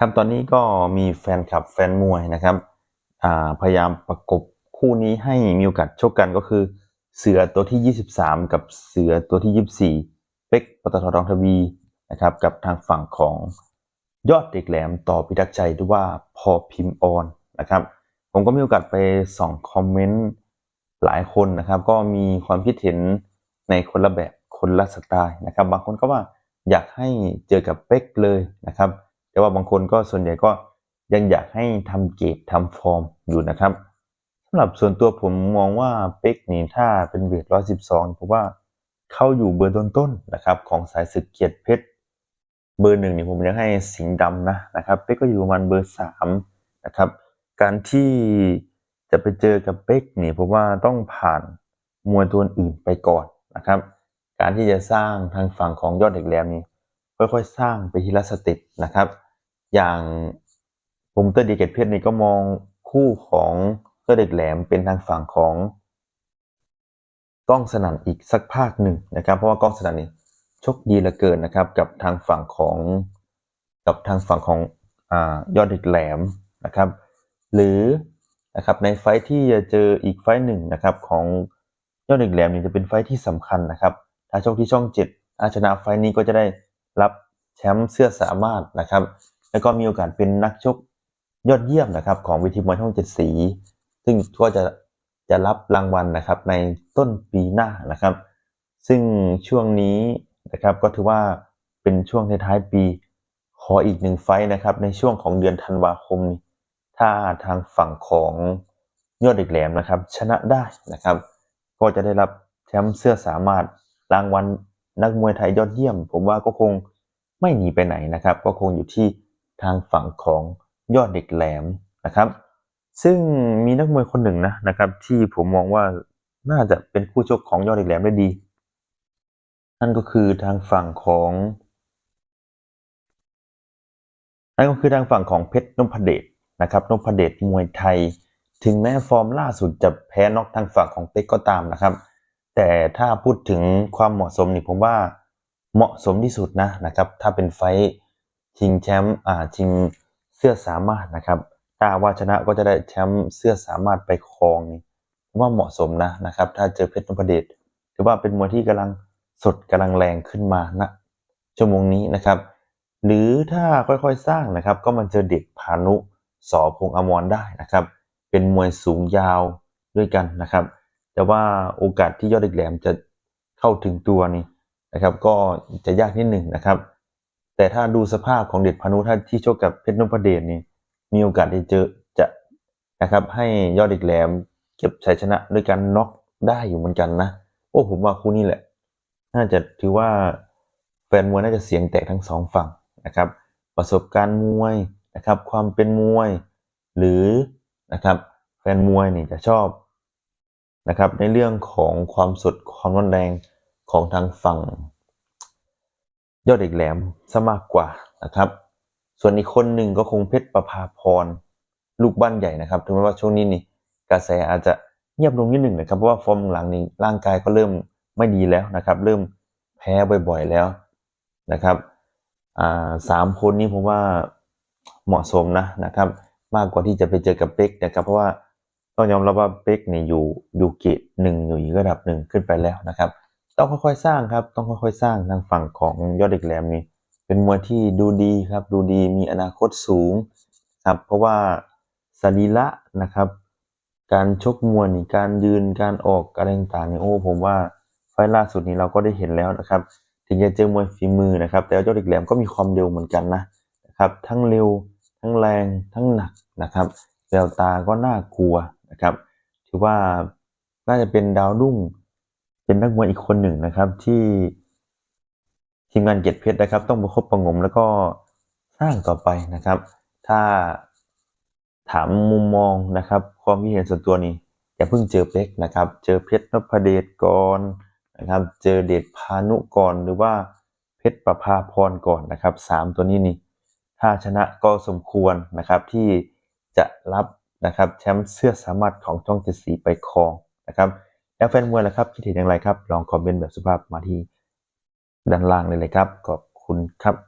ครับตอนนี้ก็มีแฟนคลับแฟนมวยนะครับพยายามประกบคู่นี้ให้มีโอกาสชกกันก็คือ เสือตัวที่ 23 กับเสือตัวที่ 24 เป็กปตททองทวีนะครับกับทางฝั่งของยอดเด็กแหลมต่อพิทักษ์ใจหรือว่าพอพิมพ์ออนนะครับ ผมก็มีโอกาสไปส่องคอมเมนต์หลายคนนะครับ ก็มีความคิดเห็นในคนละแบบคนละสไตล์นะครับ บางคนก็ว่าอยากให้เจอกับเป็กเลยนะครับ แต่ว่าบางคนก็ส่วนใหญ่ก็ยังอยากให้ทำเกรดทำฟอร์มอยู่นะครับสำหรับส่วนตัวผมมองว่าเป็กนี่ถ้าเป็นเวท112ผมว่าเข้าอยู่เบอร์ต้นๆนะครับ ของสายศึกเกียรติเพชรเบอร์หนึ่งนี่ผมยากให้สิงห์ดำนะนะครับเป็กก็อยู่ประมาณเบอร์สามนะครับการที่จะไปเจอกับเป็กนี่ผมว่าต้องผ่านมวยตัวอื่นไปก่อนนะครับ การที่จะสร้างทางฝั่งของยอดเด็กแหลมนี่ค่อยๆ สร้างไปทีละสเต็ปนะครับ อย่างผมเตอร์ดีเกตเพชรนี่ก็มองคู่ของยอดเด็กแหลมเป็นทางฝั่งของกล้องสนั่นอีกสักภาคหนึ่งนะครับ เพราะว่ากล้องสนั่นนี่ชกดีเหลือเกินนะครับ กับทางฝั่งของกับทางฝั่งของอยอดเด็กแหลมนะครับ หรือนะครับในไฟที่จะเจออีกไฟหนึ่งนะครับของยอดเด็กแหลมนี่จะเป็นไฟที่สำคัญนะครับ ถ้าชกที่ช่องเจ็ดถ้าชนะไฟนี้ก็จะได้รับแชมป์เสื้อสามารถนะครับ แล้วก็มีโอกาสเป็นนักชกยอดเยี่ยมนะครับของเวทีมวยช่องเจ็ดสี ซึ่งก็จะจะรับรางวัลนะครับในต้นปีหน้านะครับ ซึ่งช่วงนี้นะครับก็ถือว่าเป็นช่วงท้ายปีขออีกหนึ่งไฟนะครับในช่วงของเดือนธันวาคม ถ้าทางฝั่งของยอดเด็กแหลมนะครับ ชนะได้นะครับ ก็จะได้รับแชมป์เสื้อสามารถรางวัลนักมวยไทยยอดเยี่ยม ผมว่าก็คงไม่หนีไปไหนนะครับ ก็คงอยู่ที่ ทางฝั่งของยอดเด็กแหลมนะครับ ซึ่งมีนักมวยคนหนึ่งนะนะครับที่ผมมองว่าน่าจะเป็นคู่ชกของยอดเด็กแหลมได้ดี นั่นก็คือทางฝั่งของนั่นก็คือทางฝั่งของเพชรนพเดชนะครับนพเดชมวยไทย ถึงแม้ฟอร์มล่าสุดจะแพ้น็อกทางฝั่งของเต็กก็ตามนะครับ แต่ถ้าพูดถึงความเหมาะสมนี่ผมว่าเหมาะสมที่สุดนะนะครับ ถ้าเป็นไฟ ชิงแชมป์อ่าชิงเสื้อสามารถนะครับถ้าว่าชนะก็จะได้แชมป์เสื้อสามารถไปครองนี่ผมว่าเหมาะสมนะนะครับ ถ้าเจอเพชรนพเดชถือว่าเป็นมวยที่กำลังสดกำลังแรงขึ้นมาณชั่วโมงนี้นะครับ หรือถ้าค่อยๆสร้างนะครับ ก็มันเจอเด็กพานุสอพงอมรได้นะครับ เป็นมวยสูงยาวด้วยกันนะครับ แต่ว่าโอกาสที่ยอดเด็กแหลมจะเข้าถึงตัวนี่นะครับ ก็จะยากนิดหนึ่งนะครับ แต่ถ้าดูสภาพของเด็กพานุถ้านที่ชกกับเพชรนพเดชนี่มีโอกาสได้เจอจะนะครับ ให้ยอดเด็กแหลมเก็บชัยชนะด้วยการน็อกได้อยู่เหมือนกันนะโอ้ผมว่าคู่นี้แหละ น่าจะถือว่าแฟนมวยน่าจะเสียงแตกทั้งสองฝั่งนะครับ ประสบการณ์มวยนะครับ ความเป็นมวย หรือนะครับ แฟนมวยนี่จะชอบนะครับ ในเรื่องของความสดความร้อนแรงของทางฝั่ง ยอดเด็กแหลมซะมากกว่านะครับ ส่วนอีกคนหนึ่งก็คงเพชรประภาพรลูกบ้านใหญ่นะครับถึงแม้ว่าช่วงนี้นี่กระแสอาจจะเงียบลงนิดหนึ่งนะครับเพราะว่าฟอร์มหลังนี้ร่างกายก็เริ่มไม่ดีแล้วนะครับ เริ่มแพ้บ่อยๆแล้วนะครับสามคนนี้ผมว่าเหมาะสมนะนะครับ มากกว่าที่จะไปเจอกับเป็กนะครับ เพราะว่าต้องยอมรับว่าเป็กเนี่ยอยู่อยู่เกรดหนึ่งอยู่อีกระดับหนึ่งขึ้นไปแล้วนะครับ ต้องค่อยๆสร้างครับ ต้องค่อยๆสร้างทางฝั่งของยอดเด็กแหลมนี่เป็นมวยที่ดูดีครับ ดูดีมีอนาคตสูงครับ เพราะว่าสรีระนะครับ การชกมวยนี่การยืนการออกอะไรต่างๆเนี่ยโอ้ผมว่าไฟล์ล่าสุดนี้เราก็ได้เห็นแล้วนะครับ ถึงจะเจอมวยฝีมือนะครับ แต่ยอดเด็กแหลมก็มีความเร็วเหมือนกันนะนะครับทั้งเร็วทั้งแรงทั้งหนักนะครับแววตาก็น่ากลัวนะครับ ถือว่าน่าจะเป็นดาวรุ่ง เป็นนักมวยอีกคนหนึ่งนะครับ ที่ทีมงานเกียรติเพชรนะครับ ต้องประคบประงมแล้วก็สร้างต่อไปนะครับ ถ้าถามมุมมองนะครับ ความคิดเห็นส่วนตัวนี้อย่าเพิ่งเจอเป็กนะครับ เจอเพชรนพเดชก่อนนะครับ เจอเดชพานุก่อนหรือว่าเพชรประภาพรก่อนนะครับสามตัวนี้นี่ถ้าชนะก็สมควรนะครับที่จะรับนะครับแชมป์เสื้อสามารถของช่องเจ็ดสีไปครองนะครับ แล้วแฟนมวยล่ะครับ คิดเห็นอย่างไรครับ ลองคอมเมนต์แบบสุภาพมาที่ด้านล่างเลยเลยครับ ขอบคุณครับ